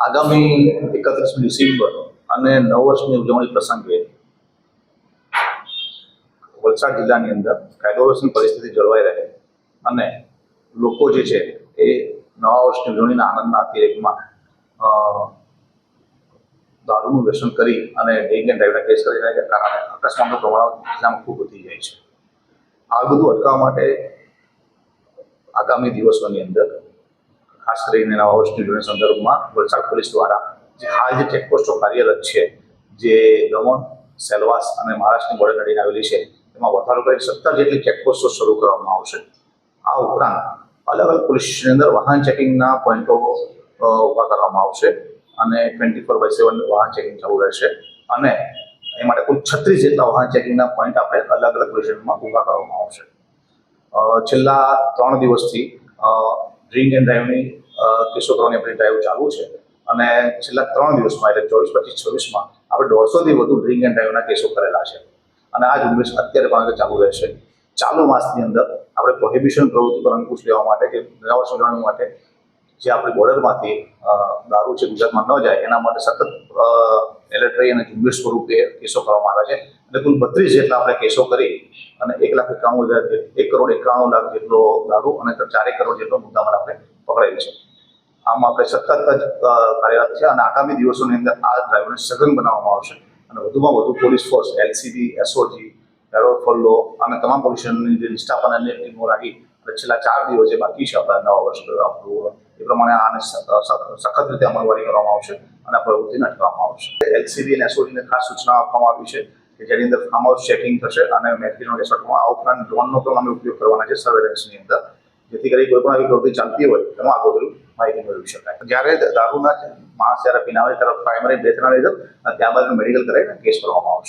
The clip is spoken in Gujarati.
આગામી એકત્રીસમી ડિસેમ્બર અને નવ વર્ષની ઉજવણી પ્રસંગે વલસાડ જિલ્લાની અંદર કાયદો વ્યવસ્થાની પરિસ્થિતિ જળવાઈ રહે અને લોકો જે છે એ નવા વર્ષની ઉજવણીના આનંદના અતિરેકમાં દારૂનું વ્યસન કરી અને ડ્રિંક એન્ડ ડ્રાઈવના કેસ કરી રહ્યા કારણે અકસ્માતનું પ્રમાણ જિલ્લામાં ખૂબ વધી જાય છે. આ બધું અટકાવવા માટે આગામી દિવસોની અંદર ખાસ કરીને નવા વર્ષની ઉજવણી સંદર્ભમાં વલસાડ પોલીસ દ્વારા જે હાલ જે ચેકપોસ્ટો કાર્યરત છે, જે દમણ, સેલવાસ અને મહારાષ્ટ્રની બોર્ડર નડીને આવેલી છે તેમાં વધારો કરી સત્તર જેટલી ચેકપોસ્ટો શરૂ કરવામાં આવશે. આ ઉપરાંત અલગ અલગ પોલીસ સ્ટેશનની અંદર વાહન ચેકિંગના પોઈન્ટો ઊભા કરવામાં આવશે અને ટ્વેન્ટી ફોર બાય સેવન વાહન ચેકિંગ ચાલુ રહેશે અને એ માટે કુલ છત્રીસ જેટલા વાહન ચેકિંગના પોઈન્ટ આપણે અલગ અલગ પોલીસમાં ઊભા કરવામાં આવશે. છેલ્લા ત્રણ દિવસથી ડ્રિંક એન્ડ ડ્રાઈવની કેસો કરવાની આપણી ડ્રાઈવ ચાલુ છે. અને છેલ્લા ત્રણ દિવસમાં, એટલે ચોવીસ, પચીસ, છવ્વીસમાં આપણે દોઢસોથી વધુ ડ્રિંક એન્ડ ડ્રાઈવના કેસો કરેલા છે. અને આ ઝુંબેશ અત્યારે પણ ચાલુ રહેશે. ચાલુ માસની અંદર આપણે પ્રોહિબિશન પ્રવૃત્તિ પર અંકુશ લેવા માટે કે નવા સુધારણા માટે જે આપણી બોર્ડરમાંથી દારૂ છે ગુજરાતમાં ન જાય, એના માટે સતત એલર્ટ રહી અને ઝુંબેશ સ્વરૂપે કેસો કરવામાં આવે છે. અને કુલ બત્રીસ જેટલા આપણે કેસો કરી અને એક લાખ એકાણું હજાર એક કરોડ એકાણું લાખ જેટલો દારૂ અને ચારેક કરોડ જેટલો મુદ્દામાં આપણે પકડેલ છે. આમ આપણે સતત જ કાર્યરત છે અને આગામી દિવસોની અંદર આ ડ્રાઈવરને સઘન બનાવવામાં આવશે. અને વધુમાં વધુ પોલીસ ફોર્સ એલસીબી એસઓજી એરો ફોલ્લો અને તમામ પોલીસની જે સ્ટાફ અને અન્ય ટીમો રાખી, અને છેલ્લા ચાર દિવસ જે બાકી છે આપણા નવા વર્ષ એ પ્રમાણે આને સખત રીતે અમલવારી કરવામાં આવશે અને આ પ્રવૃત્તિને અટકાવવામાં આવશે. એલસીબી અને એસઓજીને ખાસ સૂચના આપવામાં આવી છે કે જેની અંદર ફાર્મ હાઉસ ચેકિંગ થશે અને મેથીનો રિસોર્ટમાં આ ઉપરાંત ડ્રોનનો પણ અમે ઉપયોગ કરવાના છે સર્વેલન્સની અંદર. જેથી કરી કોઈ પણ આવી પ્રવૃત્તિ ચાલતી હોય તેમાં આગોતરી માહિતી મેળવી શકાય. જ્યારે દારૂના માણસ જ્યારે પીનાવે ત્યારે પ્રાઇમરી ડેથના લીધે ત્યારબાદ મેડિકલ કરાવીને કેસ કરવામાં આવશે.